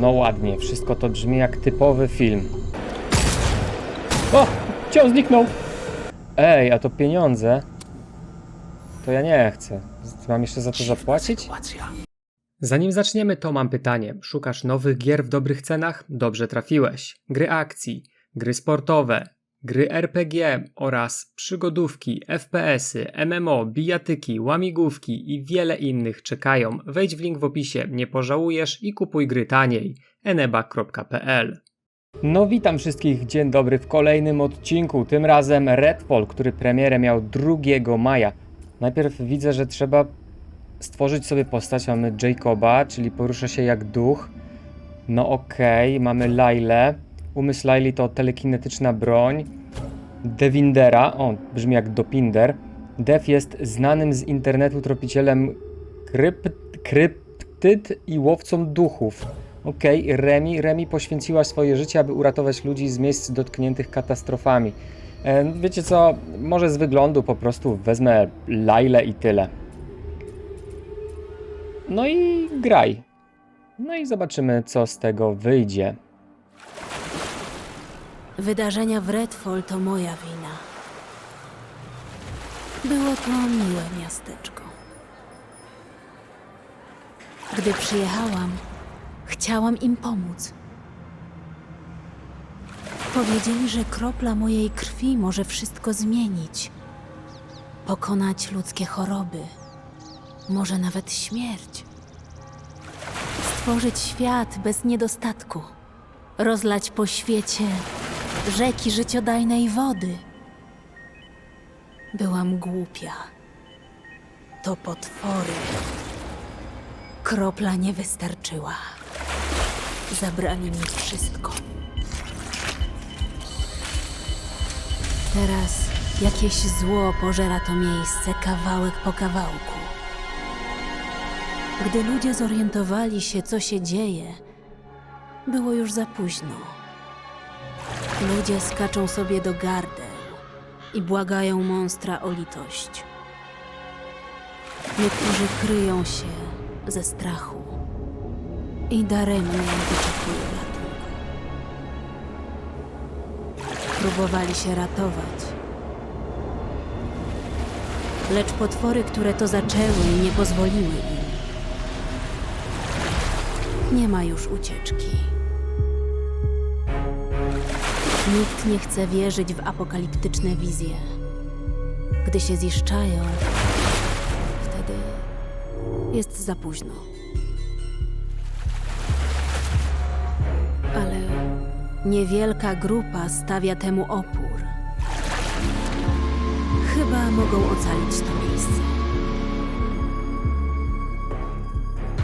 No ładnie, wszystko to brzmi jak typowy film. O! Ciąg zniknął! Ej, a to pieniądze? To ja nie chcę. Mam jeszcze za to zapłacić? Zanim zaczniemy, to mam pytanie. Szukasz nowych gier w dobrych cenach? Dobrze trafiłeś. Gry akcji, gry sportowe, gry RPG oraz przygodówki, FPS-y, MMO, bijatyki, łamigłówki i wiele innych czekają. Wejdź w link w opisie, nie pożałujesz i kupuj gry taniej. eneba.pl No witam wszystkich, dzień dobry w kolejnym odcinku, tym razem Redfall, który premierę miał 2 maja. Najpierw widzę, że trzeba stworzyć sobie postać. Mamy Jacoba, czyli porusza się jak duch. No okej, mamy Lailę. Umysł Laili to telekinetyczna broń. Devindera, o, brzmi jak Dopinder. Dev jest znanym z internetu tropicielem krypt, kryptyd i łowcą duchów. Okej, Remi. Remi poświęciła swoje życie, aby uratować ludzi z miejsc dotkniętych katastrofami. E, wiecie co, może z wyglądu po prostu wezmę Lailę i tyle. No i graj. No i zobaczymy, co z tego wyjdzie. Wydarzenia w Redfall to moja wina. Było to miłe miasteczko. Gdy przyjechałam, chciałam im pomóc. Powiedzieli, że kropla mojej krwi może wszystko zmienić. Pokonać ludzkie choroby, może nawet śmierć. Stworzyć świat bez niedostatku. Rozlać po świecie rzeki życiodajnej wody. Byłam głupia. To potwory. Kropla nie wystarczyła. Zabrali mi wszystko. Teraz jakieś zło pożera to miejsce kawałek po kawałku. Gdy ludzie zorientowali się, co się dzieje, było już za późno. Ludzie skaczą sobie do gardeł i błagają monstra o litość. Niektórzy kryją się ze strachu i daremnie wyczekują ratunku. Próbowali się ratować. Lecz potwory, które to zaczęły, nie pozwoliły im. Nie ma już ucieczki. Nikt nie chce wierzyć w apokaliptyczne wizje. Gdy się ziszczają, wtedy jest za późno. Ale niewielka grupa stawia temu opór. Chyba mogą ocalić to miejsce.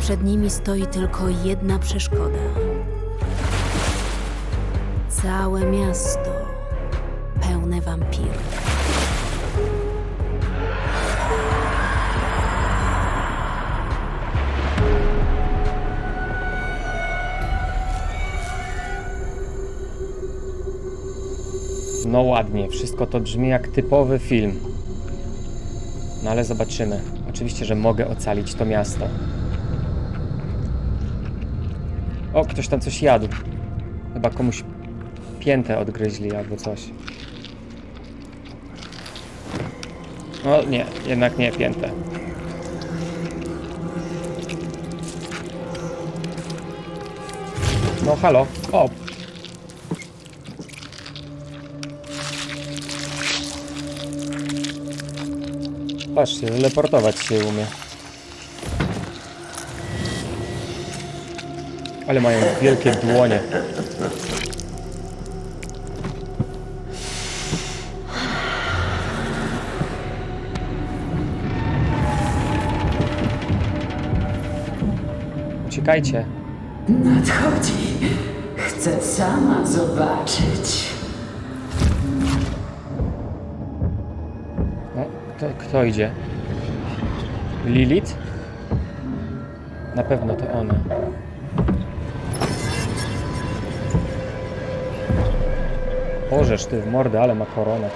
Przed nimi stoi tylko jedna przeszkoda. Całe miasto pełne wampirów. No ładnie, wszystko to brzmi jak typowy film. No ale zobaczymy. Oczywiście, że mogę ocalić to miasto. O, ktoś tam coś jadł. Chyba komuś piętę odgryźli albo coś. O nie, jednak nie piętę. No halo. O, Patrzcie, teleportować się umie. Ale mają wielkie dłonie. Uciekajcie. Nadchodzi. Chcę sama zobaczyć. No, kto, kto idzie? Lilith? Na pewno to ona. Bożeż ty w mordę, ale ma koronę.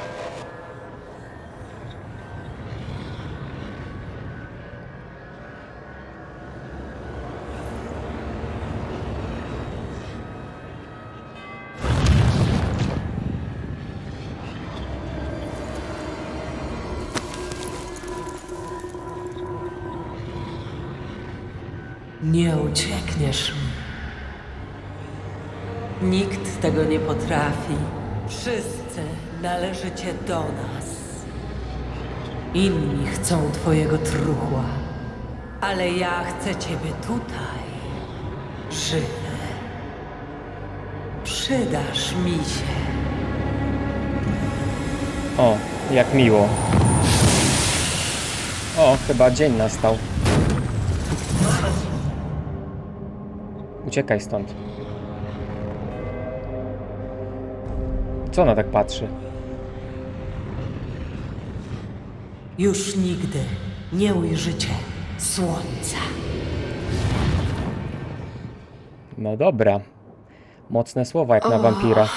Nikt tego nie potrafi. Wszyscy należycie do nas. Inni chcą twojego truchła, ale ja chcę ciebie tutaj, żywy. Przydasz mi się. O, jak miło. O, chyba dzień nastał. Uciekaj stąd. Co ona tak patrzy? Już nigdy nie ujrzycie słońca. No dobra. Mocne słowa jak na wampira.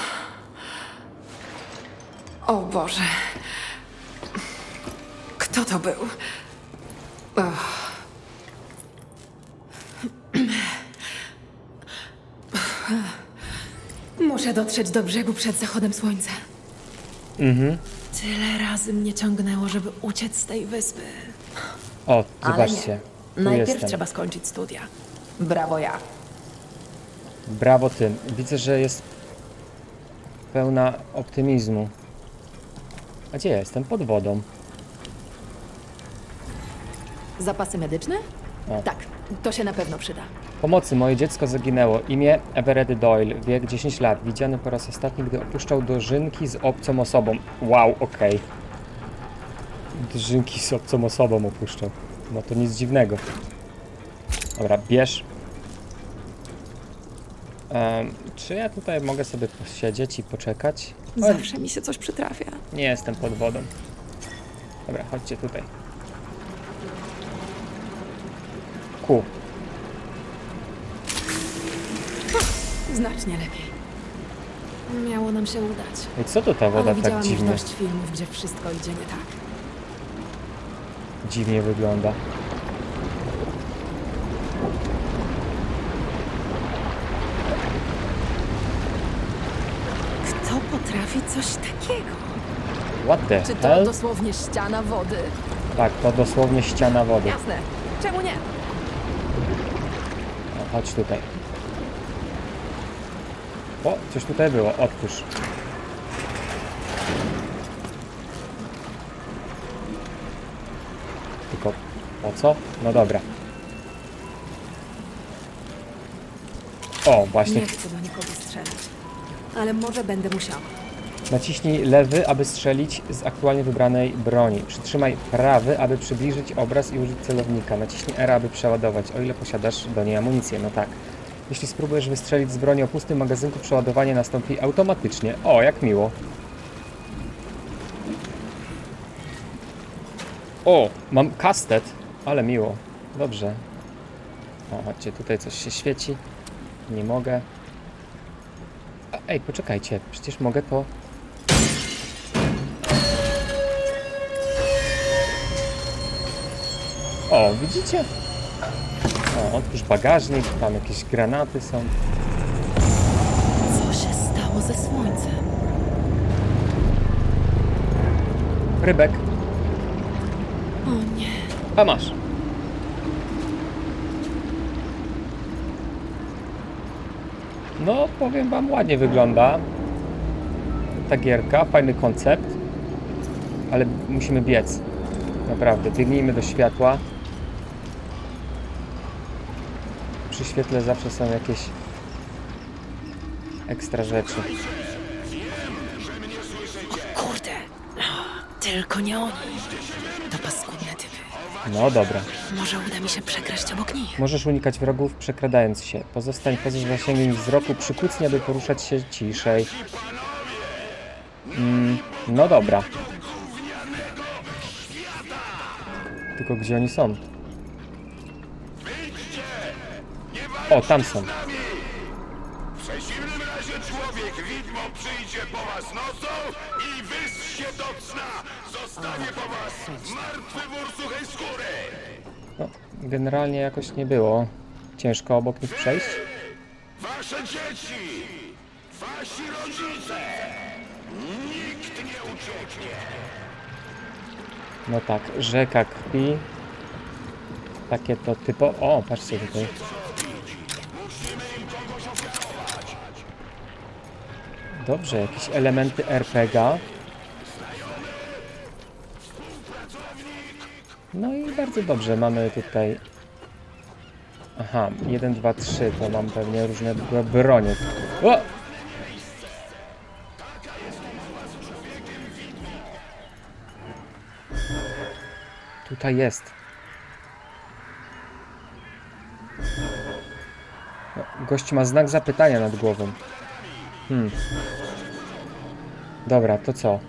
O Boże. Kto to był? Muszę dotrzeć do brzegu przed zachodem słońca. Mhm. Tyle razy mnie ciągnęło, żeby uciec z tej wyspy. O, Ale zobaczcie. nie. Najpierw jestem. trzeba skończyć studia. Brawo ja. Brawo ty. Widzę, że jest pełna optymizmu. A gdzie ja jestem? Pod wodą. Zapasy medyczne? O. Tak, to się na pewno przyda. Pomocy, moje dziecko zaginęło. Imię Everett Doyle, wiek 10 lat. Widziany po raz ostatni, gdy opuszczał dożynki z obcą osobą. Wow, okej. Dożynki z obcą osobą opuszczał. No to nic dziwnego. Dobra, bierz. Em, czy ja tutaj mogę sobie posiedzieć i poczekać? Zawsze mi się coś przytrafia. nie jestem pod wodą. Dobra, chodźcie tutaj. Ku. Znacznie lepiej. Miało nam się udać. I co to ta woda Ale tak widziałam już dziwnie, dość filmów, gdzie wszystko idzie nie tak. dziwnie wygląda? Kto potrafi coś takiego? What the Czy to hell? dosłownie ściana wody? Tak, to dosłownie ściana wody. Jasne. Czemu nie? O, chodź tutaj. O, coś tutaj było, otwórz. Tylko po co? No dobra. O, właśnie. Nie chcę do nikogo strzelać. Ale może będę musiała. Naciśnij lewy, aby strzelić z aktualnie wybranej broni. Przytrzymaj prawy, aby przybliżyć obraz i użyć celownika. Naciśnij R, aby przeładować, o ile posiadasz do niej amunicję. No tak. Jeśli spróbujesz wystrzelić z broni o pustym magazynku, przeładowanie nastąpi automatycznie. O, jak miło. O, mam kastet. Ale miło. Dobrze. O, chodźcie, tutaj coś się świeci. Nie mogę. Ej, poczekajcie, przecież mogę to O, widzicie? O, otwórz bagażnik, tam jakieś granaty są. Co się stało ze słońcem? Rybek, O nie. a masz. No, powiem wam, ładnie wygląda ta gierka, fajny koncept, ale musimy biec. Naprawdę, biegnijmy do światła. Przy świetle zawsze są jakieś ekstra rzeczy. Kurde. Tylko nie oni. To paskudne typy. No dobra. Może uda mi się przekraść obok nich. Możesz unikać wrogów przekradając się. Pozostań poza zasięgiem ich wzroku, przykucnij, aby poruszać się ciszej. Mm, no dobra. Tylko gdzie oni są? O, tam są. W przeciwnym razie człowiek widmo przyjdzie po was nocą i wyssie do cna. Zostanie po was martwy wór suchej skóry. No, generalnie jakoś nie było ciężko obok nich przejść. Wasze dzieci, wasi rodzice. Nikt nie ucieknie. No tak, rzeka krwi. takie to typo... O, patrzcie tutaj. Dobrze, jakieś elementy RPG. No i bardzo dobrze, mamy tutaj... Aha, 1, 2, 3, to mam pewnie różne bro- bronie. O! Tutaj jest. No, gość ma znak zapytania nad głową. Hmm. Dobra, to co?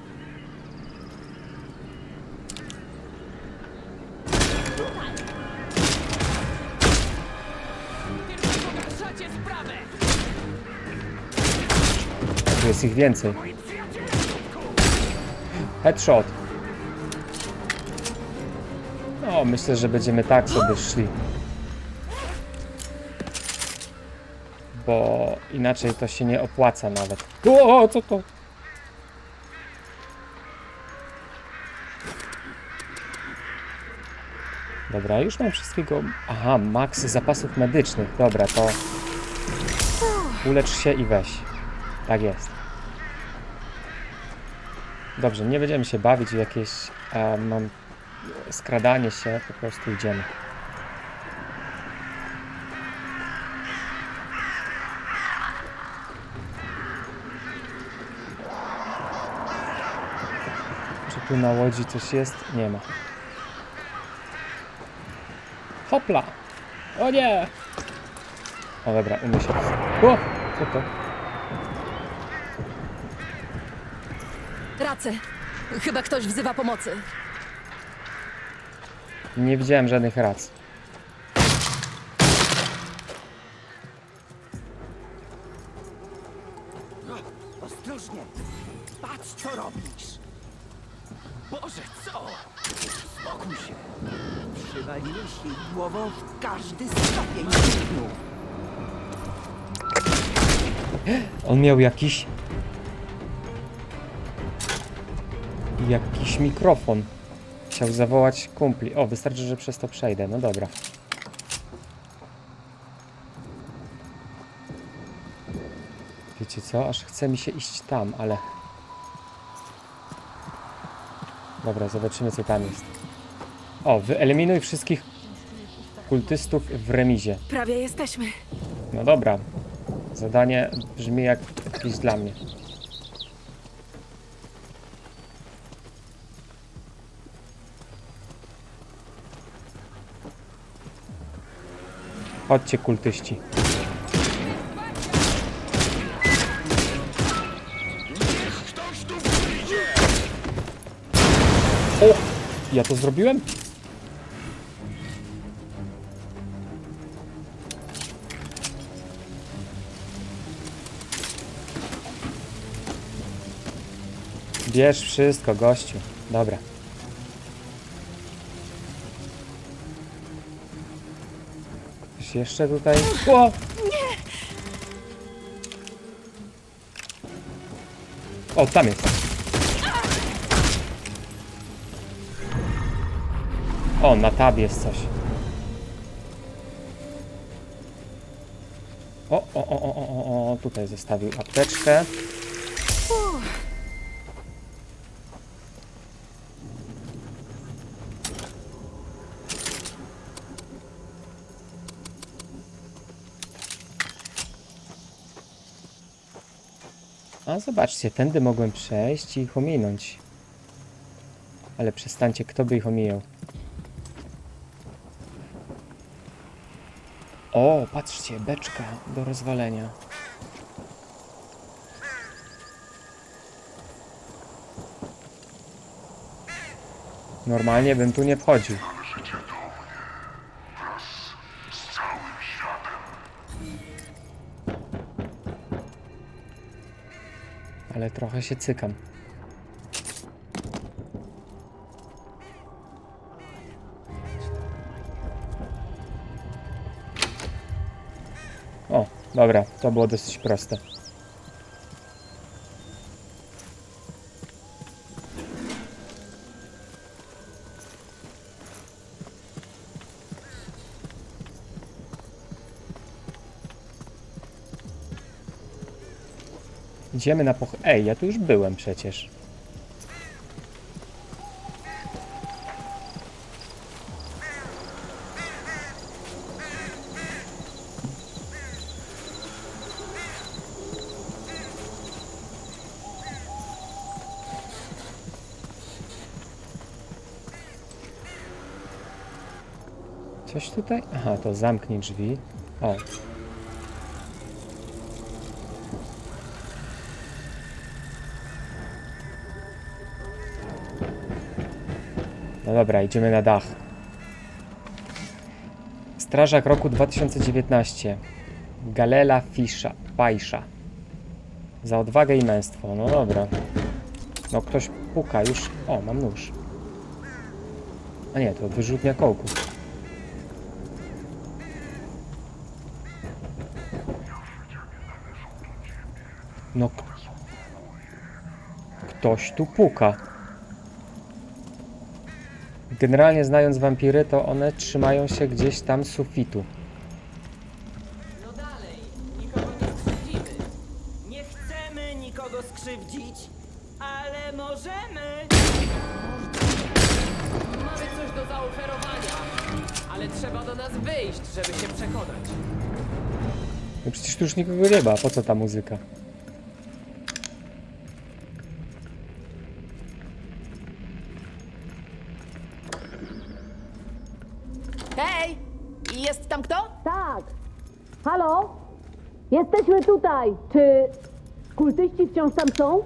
Jest ich więcej. Headshot. No, myślę, że będziemy tak sobie szli. Bo inaczej to się nie opłaca nawet. O, co to? Dobra, już mam wszystkiego. Aha, maks zapasów medycznych. Dobra, to ulecz się i weź. Tak jest. Dobrze, nie będziemy się bawić w jakieś mam skradanie się, po prostu idziemy. Tu na łodzi coś jest? Nie ma. Hopla! O nie! O dobra, umie się. O! Co to? Racę. Chyba ktoś wzywa pomocy. Nie widziałem żadnych rac. Ostrożnie! Patrz, co robisz! Boże, co? Spokój się! Przywaliłeś jej głową w każdy stopień snu. On miał jakiś... Jakiś mikrofon. Chciał zawołać kumpli. O, wystarczy, że przez to przejdę. No dobra. Wiecie co? Aż chce mi się iść tam, ale... Dobra, zobaczymy co tam jest. O, wyeliminuj wszystkich kultystów w remizie. Prawie jesteśmy. No dobra. Zadanie brzmi jak jakieś dla mnie. Chodźcie kultyści. Ja to zrobiłem? Bierz wszystko, gościu. Dobra. Coś jeszcze tutaj? O! O, tam jest. O, na tabie jest coś. O, o, o, o, o, o, tutaj zostawił apteczkę. A zobaczcie, tędy mogłem przejść i ich ominąć. Ale przestańcie, kto by ich omijał? O, patrzcie, beczka do rozwalenia. Normalnie bym tu nie wchodził. Ale trochę się cykam. O, dobra, to było dosyć proste. Idziemy na poch... Ej, ja tu już byłem przecież. Tutaj? Aha, to zamknij drzwi. O. No dobra, idziemy na dach. Strażak roku 2019. Galela Fisza, Pajsza. Za odwagę i męstwo. No dobra. No ktoś puka już. O, mam nóż. A nie, to wyrzutnia kołków. No. Ktoś tu puka. Generalnie znając wampiry, to one trzymają się gdzieś tam sufitu. No dalej, nikogo nie skrzywdzimy. Nie chcemy nikogo skrzywdzić, ale możemy. Mamy coś do zaoferowania, ale trzeba do nas wyjść, żeby się przekonać. No przecież tu już nikogo nie ma. Po co ta muzyka? Hej! Jest tam kto? Tak. Halo? Tutaj. Czy kultyści wciąż tam są?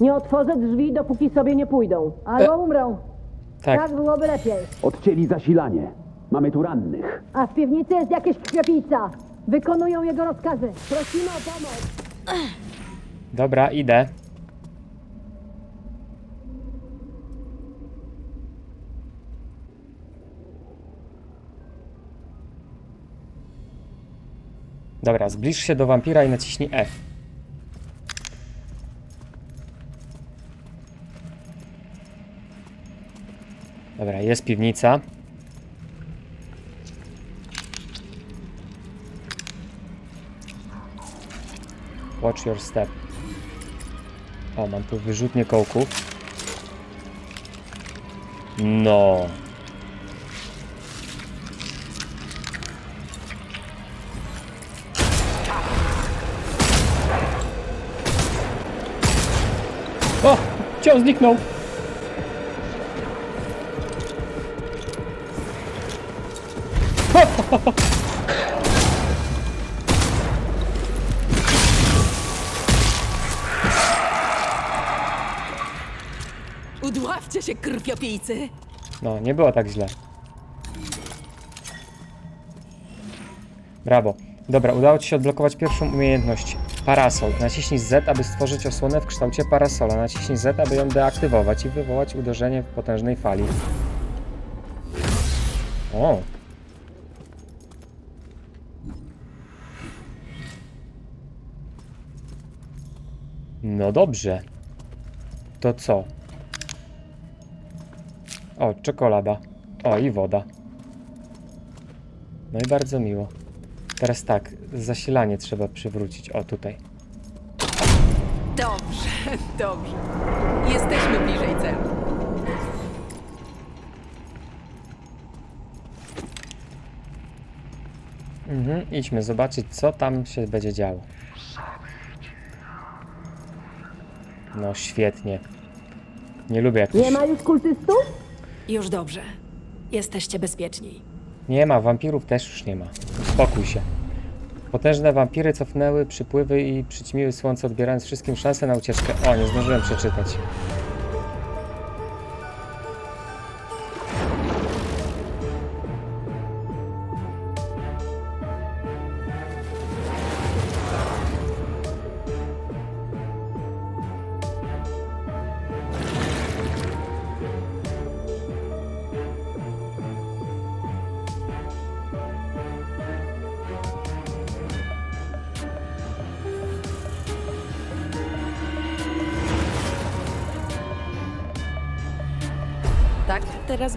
Nie otworzę drzwi, dopóki sobie nie pójdą. Albo umrą. Tak, Tak byłoby lepiej. Odcięli zasilanie. Mamy tu rannych. A w piwnicy jest jakieś krwiopijca. Wykonują jego rozkazy. Prosimy o pomoc. dobra, idę. Dobra, zbliż się do wampira i naciśnij F. Dobra, jest piwnica. Watch your step. O, mam tu wyrzutnie kołków. No. O! Cię zniknął! Udławcie się, krwiopijcy! No, nie było tak źle. Brawo. Dobra, udało Ci się odblokować pierwszą umiejętność. Parasol. Naciśnij Z, aby stworzyć osłonę w kształcie parasola. Naciśnij Z, aby ją deaktywować i wywołać uderzenie w potężnej fali. O! No dobrze. To co? O, czekolada. O, i woda. No i bardzo miło. Teraz tak, zasilanie trzeba przywrócić. O, tutaj. Dobrze, dobrze. Jesteśmy bliżej celu. Mhm, idźmy zobaczyć, co tam się będzie działo. No, świetnie. Nie lubię jak Nie ma już kultystów? Już dobrze. Jesteście bezpieczni. Nie ma, wampirów też już nie ma. Spokój się. Potężne wampiry cofnęły przypływy i przyćmiły słońce, odbierając wszystkim szansę na ucieczkę. O, nie zdążyłem przeczytać.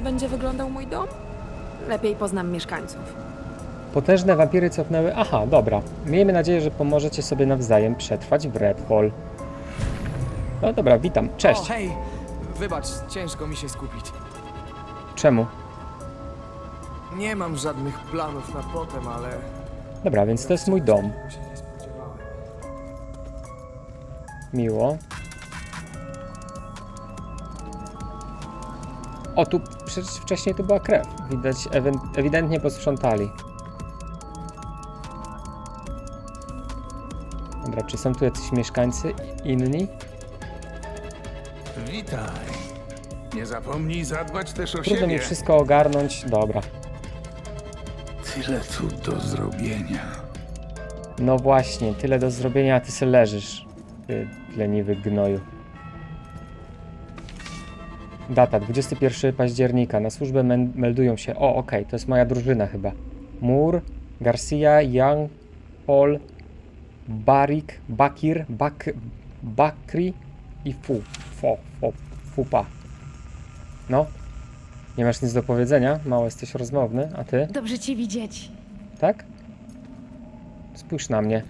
Będzie wyglądał mój dom? Lepiej poznam mieszkańców. Potężne wampiry cofnęły. Aha, dobra. Miejmy nadzieję, że pomożecie sobie nawzajem przetrwać w Redfall. No dobra, witam. Cześć. O, hej! Wybacz, ciężko mi się skupić. Czemu? Nie mam żadnych planów na potem, ale... Dobra, więc to jest mój dom. Miło. O, tu przecież wcześniej tu była krew. Widać, ewidentnie posprzątali. Dobra, czy są tu jacyś mieszkańcy inni? Witaj. Nie zapomnij zadbać też o Trudno mi siebie. wszystko ogarnąć. Dobra. Tyle tu do zrobienia. No właśnie, tyle do zrobienia, a ty se leżysz. Ty leniwy gnoju. Data 21 października. Na służbę meldują się. O, okej, to jest moja drużyna chyba. Moore, Garcia, Young, Paul, Barik, Bakir, Bak, Bakri i Fu. Fo, fo, Fupa. No. Nie masz nic do powiedzenia? Mało jesteś rozmowny, a ty? Dobrze cię widzieć. Tak? Spójrz na mnie.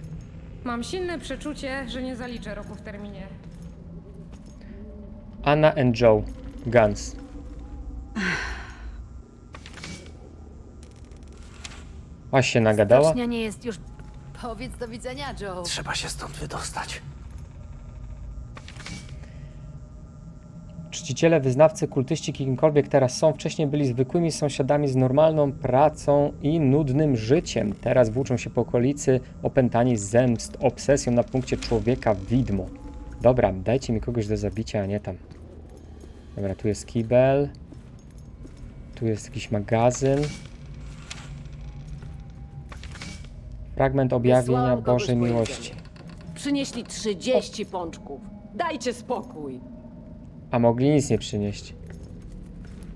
Mam silne przeczucie, że nie zaliczę roku w terminie. Anna and Joe. Guns. Aś się nagadała? Stocznia nie jest już... Powiedz do widzenia, Joe. Trzeba się stąd wydostać. Czciciele, wyznawcy, kultyści, kimkolwiek teraz są, wcześniej byli zwykłymi sąsiadami z normalną pracą i nudnym życiem. Teraz włóczą się po okolicy opętani zemst, obsesją na punkcie człowieka widmo. Dobra, dajcie mi kogoś do zabicia, a nie tam. Dobra, tu jest kibel. Tu jest jakiś magazyn. Fragment objawienia Wysłałam kogoś Bożej po miłości. Przynieśli 30 pączków. Dajcie spokój. A mogli nic nie przynieść.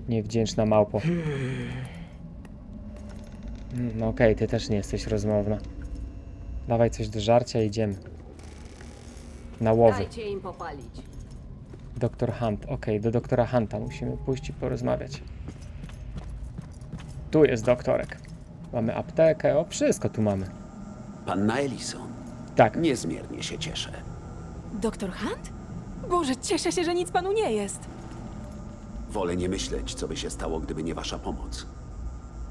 Niewdzięczna małpo. Mm, No okej, ty też nie jesteś rozmowna. Dawaj coś do żarcia i idziemy. Na łowy. Dajcie im popalić. Doktor Hunt. Okej, do doktora Hunta musimy pójść i porozmawiać. Tu jest doktorek. Mamy aptekę, o wszystko tu mamy. Panna Ellison, Tak, niezmiernie się cieszę. Doktor Hunt? Boże, cieszę się, że nic panu nie jest. Wolę nie myśleć, co by się stało, gdyby nie wasza pomoc.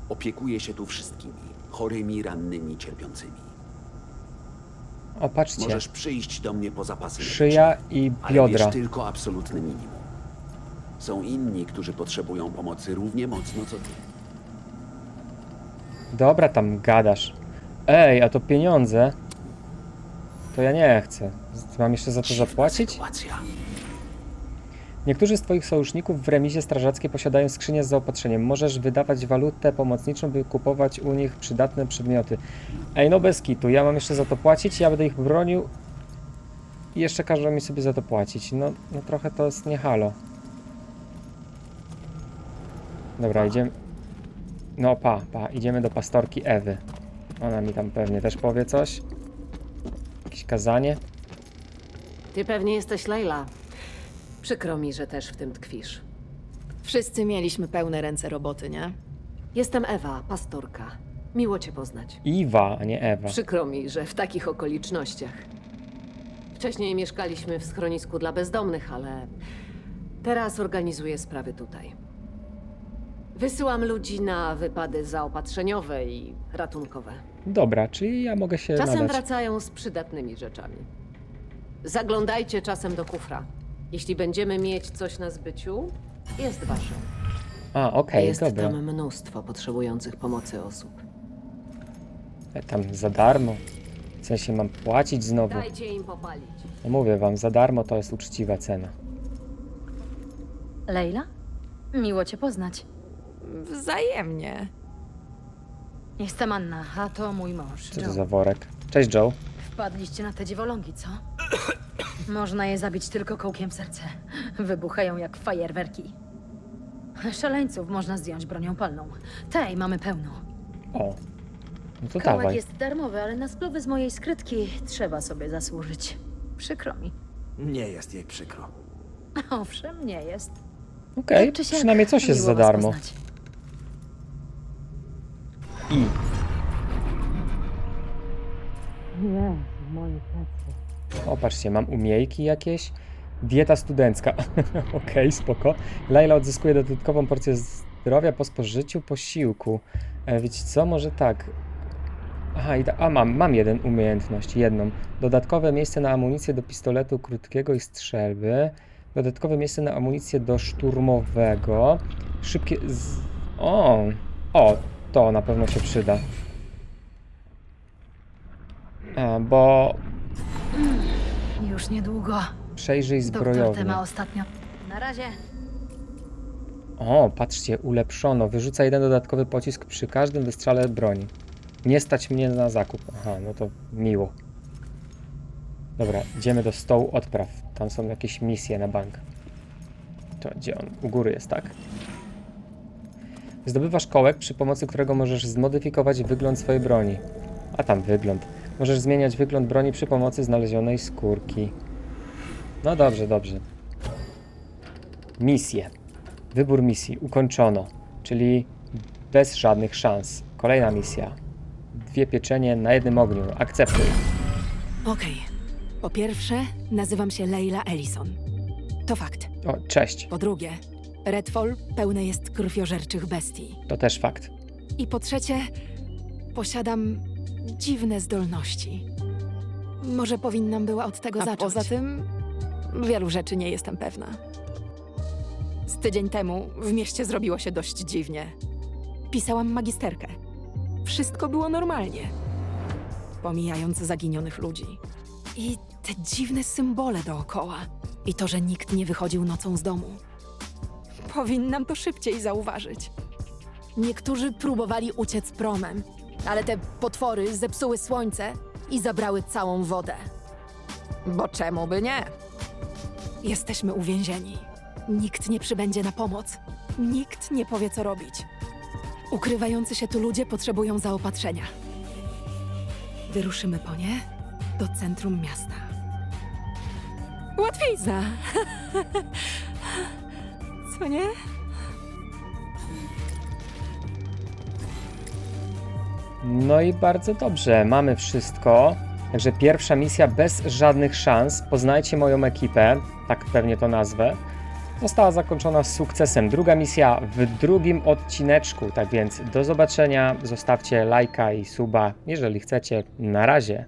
Opiekuję się tu wszystkimi, chorymi, rannymi, cierpiącymi. O patrzcie. Możesz przyjść do mnie po zapasy Szyja i ale biodra. bierz tylko absolutny minimum. Są inni, którzy potrzebują pomocy równie mocno co ty. Dobra, tam gadasz. Ej, a to pieniądze. To ja nie chcę. Mam jeszcze za to zapłacić? Sytuacja. Niektórzy z Twoich sojuszników w remizie strażackiej posiadają skrzynię z zaopatrzeniem. Możesz wydawać walutę pomocniczą, by kupować u nich przydatne przedmioty. Ej, no bez kitu, ja mam jeszcze za to płacić, ja będę ich bronił i jeszcze każą mi sobie za to płacić. No, no trochę to jest nie halo. Dobra, idziemy... No pa, pa, idziemy do pastorki Ewy. Ona mi tam pewnie też powie coś. Jakieś kazanie. Ty pewnie jesteś Leila. Przykro mi, że też w tym tkwisz. Wszyscy mieliśmy pełne ręce roboty, nie? Jestem Ewa, pastorka. Miło cię poznać. Iwa, a nie Ewa. Przykro mi, że w takich okolicznościach. Wcześniej mieszkaliśmy w schronisku dla bezdomnych, ale teraz organizuję sprawy tutaj. Wysyłam ludzi na wypady zaopatrzeniowe i ratunkowe. Dobra, czyli ja mogę się Czasem nadać. wracają z przydatnymi rzeczami. Zaglądajcie czasem do kufra. Jeśli będziemy mieć coś na zbyciu, jest wasze. A, okej, jest dobra. tam mnóstwo potrzebujących pomocy osób. E, Tam za darmo. W sensie mam płacić znowu. Dajcie im popalić. No mówię wam, za darmo to jest uczciwa cena. Leila? Miło cię poznać. Wzajemnie. Jestem Anna, a to mój mąż, Co to Joe. za worek? Cześć Joe. Wpadliście na te dziwolągi, co? Można je zabić tylko kołkiem w serce. Wybuchają jak fajerwerki. Szaleńców można zdjąć bronią palną. Tej mamy pełno. O. No to Kołek dawaj. jest darmowy, ale na spluwy z mojej skrytki trzeba sobie zasłużyć. Przykro mi. Nie jest jej przykro. Owszem, nie jest. Okej, czy siak, przynajmniej coś jest miło za was darmo. poznać. I. O, patrzcie, mam umiejki jakieś. Dieta studencka. Okej, spoko. Laila odzyskuje dodatkową porcję zdrowia po spożyciu posiłku. E, wiecie co? Może tak. Aha, i da, a mam, mam jeden umiejętność, jedną. Dodatkowe miejsce na amunicję do pistoletu krótkiego i strzelby. Dodatkowe miejsce na amunicję do szturmowego. Szybkie. Z... O! O! To na pewno się przyda. A, bo Już niedługo. przejrzyj Doktor zbrojownię. Tema ostatnio. Na razie. O, patrzcie, ulepszono. Wyrzuca jeden dodatkowy pocisk przy każdym wystrzale broni. Nie stać mnie na zakup. Aha, no to miło. Dobra, idziemy do stołu odpraw. Tam są jakieś misje na bank. To gdzie on? U góry jest, tak? Zdobywasz kołek, przy pomocy którego możesz zmodyfikować wygląd swojej broni. A tam wygląd. Możesz zmieniać wygląd broni przy pomocy znalezionej skórki. No dobrze, dobrze. Misje. Wybór misji ukończono, czyli bez żadnych szans. Kolejna misja. Dwie pieczenie na jednym ogniu. Akceptuj. Okej. Po pierwsze, nazywam się Leila Ellison. To fakt. O, cześć. Po drugie, Redfall pełne jest krwiożerczych bestii. To też fakt. I po trzecie, posiadam dziwne zdolności. Może powinnam była od tego A zacząć. poza tym, wielu rzeczy nie jestem pewna. Z tydzień temu w mieście zrobiło się dość dziwnie. Pisałam magisterkę. Wszystko było normalnie. Pomijając zaginionych ludzi. I te dziwne symbole dookoła. I to, że nikt nie wychodził nocą z domu. Powinnam to szybciej zauważyć. Niektórzy próbowali uciec promem, ale te potwory zepsuły słońce i zabrały całą wodę. Bo czemu by nie? Jesteśmy uwięzieni. Nikt nie przybędzie na pomoc. Nikt nie powie, co robić. Ukrywający się tu ludzie potrzebują zaopatrzenia. Wyruszymy po nie do centrum miasta. Łatwizna! Co nie? No i bardzo dobrze, mamy wszystko. Także pierwsza misja bez żadnych szans. Poznajcie moją ekipę, tak pewnie to nazwę. Została zakończona sukcesem. Druga misja w drugim odcineczku. Tak więc do zobaczenia. Zostawcie lajka i suba, jeżeli chcecie. Na razie.